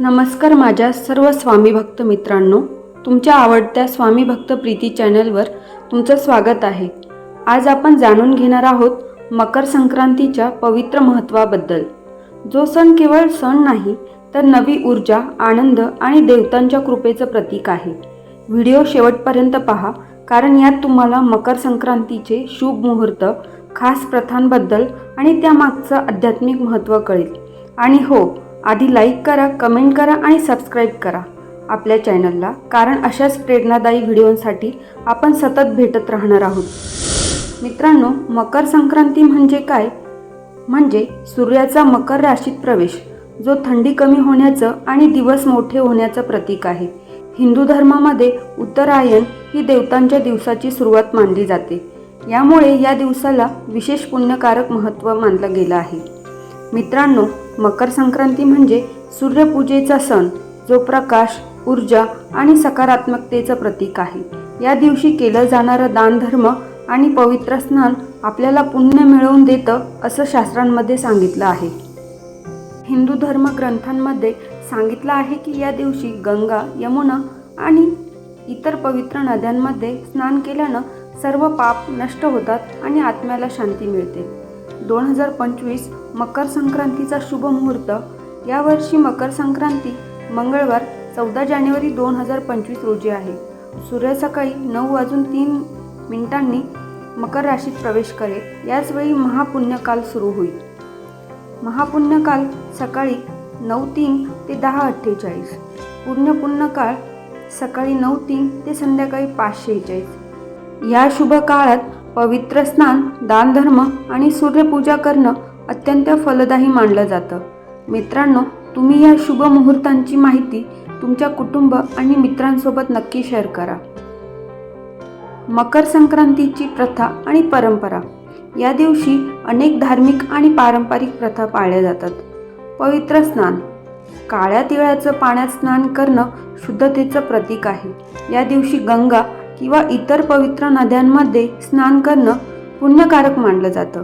नमस्कार माझ्या सर्व स्वामी भक्त मित्रांनो तुमच्या आवडत्या स्वामी भक्त प्रीती चॅनलवर तुमचं स्वागत आहे. आज आपण जाणून घेणार आहोत मकर संक्रांतीच्या पवित्र महत्त्वाबद्दल जो सण केवळ सण नाही तर नवी ऊर्जा आनंद आणि देवतांच्या कृपेचं प्रतीक आहे. व्हिडिओ शेवटपर्यंत पहा कारण यात तुम्हाला मकर संक्रांतीचे शुभ मुहूर्त खास प्रथांबद्दल आणि त्यामागचं आध्यात्मिक महत्त्व कळेल. आणि हो आधी लाईक करा कमेंट करा आणि सबस्क्राईब करा. आपल्या चॅनलला कारण अशाच प्रेरणादायी व्हिडिओंसाठी आपण सतत भेटत राहणार आहोत. मित्रांनो मकर संक्रांती म्हणजे काय? म्हणजे सूर्याचा मकर राशीत प्रवेश जो थंडी कमी होण्याचं आणि दिवस मोठे होण्याचं प्रतीक आहे. हिंदू धर्मामध्ये उत्तरायण ही देवतांच्या दिवसाची सुरुवात मानली जाते. यामुळे या दिवसाला विशेष पुण्यकारक महत्त्व मानलं गेलं आहे. मित्रांनो मकर संक्रांती म्हणजे सूर्यपूजेचा सण जो प्रकाश ऊर्जा आणि सकारात्मकतेचं प्रतीक आहे. या दिवशी केलं जाणारं दानधर्म आणि पवित्र स्नान आपल्याला पुण्य मिळवून देतं असं शास्त्रांमध्ये सांगितलं आहे. हिंदू धर्म ग्रंथांमध्ये सांगितलं आहे की या दिवशी गंगा यमुना आणि इतर पवित्र नद्यांमध्ये स्नान केल्यानं सर्व पाप नष्ट होतात आणि आत्म्याला शांती मिळते. दोन हजार पंचवीस मकर संक्रांतीचा शुभ मुहूर्त. यावर्षी मकर संक्रांती मंगळवार चौदा जानेवारी दोन हजार पंचवीस रोजी आहे. सूर्य सकाळी नऊ वाजून तीन मिनिटांनी मकर राशीत प्रवेश करेल. याचवेळी महापुण्यकाल सुरू होईल. महापुण्यकाल सकाळी नऊ तीन ते दहा अठ्ठेचाळीस. पुण्यपुण्यकाळ सकाळी नऊ तीन ते संध्याकाळी पाच शेहेचाळीस या शुभ काळात पवित्र स्नान दानधर्म आणि सूर्यपूजा करणं अत्यंत फलदायी मानलं जातं. मित्रांनो तुम्ही या शुभ मुहूर्तांची माहिती तुमच्या कुटुंब आणि मित्रांसोबत नक्की शेअर करा. मकर संक्रांतीची प्रथा आणि परंपरा. या दिवशी अनेक धार्मिक आणि पारंपरिक प्रथा पाळल्या जातात. पवित्र स्नान. काळ्या तिळाचं पाण्यात स्नान करणं शुद्धतेचं प्रतीक आहे. या दिवशी गंगा किंवा इतर पवित्र नद्यांमध्ये स्नान करणं पुण्यकारक मानलं जातं.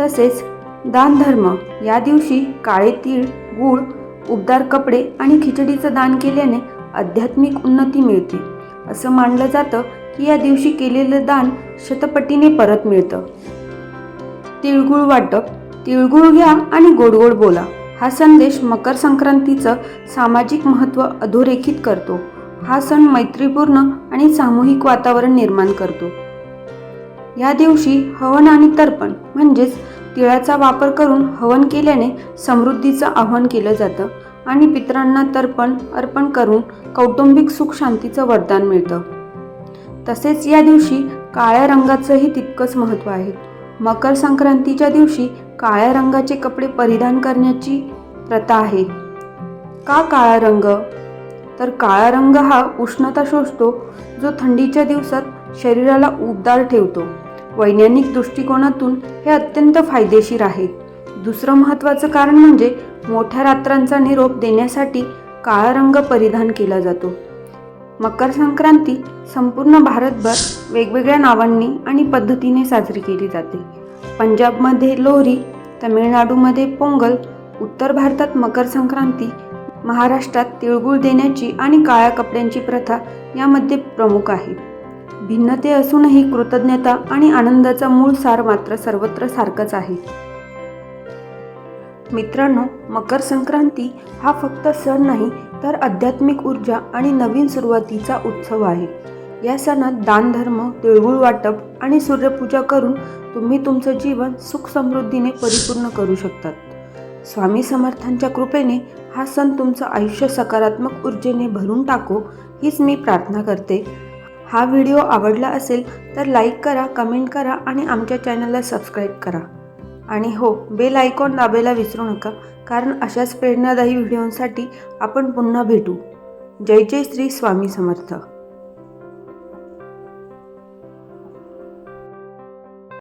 तसेच दानधर्म या दिवशी काळे तीळ गूळ उबदार कपडे आणि खिचडीचं दान केल्याने आध्यात्मिक उन्नती मिळते. असं मानलं जातं की या दिवशी केलेलं दान शतपटीने परत मिळतं. तिळगुळ वाटप तिळगुळ घ्या आणि गोड गोड बोला. हा संदेश मकर संक्रांतीचं सामाजिक महत्त्व अधोरेखित करतो. हा सण मैत्रीपूर्ण आणि सामूहिक वातावरण निर्माण करतो. या दिवशी हवन आणि तर्पण म्हणजेच तिळाचा वापर करून हवन केल्याने समृद्धीचं आवाहन केलं जातं आणि पितरांना तर्पण अर्पण करून कौटुंबिक सुख शांतीचं वरदान मिळतं. तसेच या दिवशी काळ्या रंगाचंही तितकंच महत्त्व आहे. मकर संक्रांतीच्या दिवशी काळ्या रंगाचे कपडे परिधान करण्याची प्रथा आहे. का काळा रंग? तर काळा रंग हा उष्णता शोषतो जो थंडीच्या दिवसात शरीराला उबदार ठेवतो. वैज्ञानिक दृष्टिकोनातून हे अत्यंत फायदेशीर आहे. दुसरं महत्त्वाचं कारण म्हणजे मोठ्या रात्रांचा निरोप देण्यासाठी काळा रंग परिधान केला जातो. मकर संक्रांती संपूर्ण भारतभर वेगवेगळ्या नावांनी आणि पद्धतीने साजरी केली जाते. पंजाबमध्ये लोहरी तमिळनाडूमध्ये पोंगल उत्तर भारतात मकर संक्रांती महाराष्ट्रात तिळगुळ देण्याची आणि काळ्या कपड्यांची प्रथा यामध्ये प्रमुख आहे. भिन्नते असूनही कृतज्ञता आणि आनंदाचा मूळ सार मात्र सर्वत्र सारखाच आहे. मित्रांनो मकर संक्रांती हा फक्त सण नाही तर आध्यात्मिक ऊर्जा आणि नवीन सुरुवातीचा उत्सव आहे. या सणात दानधर्म तिळगुळ वाटप आणि सूर्यपूजा करून तुम्ही तुमचं जीवन सुख समृद्धीने परिपूर्ण करू शकतात. स्वामी समर्थांच्या कृपेने हा सण तुमचं आयुष्य सकारात्मक ऊर्जेने भरून टाको हीच मी प्रार्थना करते. हा व्हिडिओ आवडला असेल तर लाईक करा कमेंट करा आणि आमच्या चॅनलला सबस्क्राईब करा. आणि हो बेल आयकॉन दाबायला विसरू नका कारण अशाच प्रेरणादायी व्हिडिओंसाठी आपण पुन्हा भेटू. जय जय श्री स्वामी समर्थ.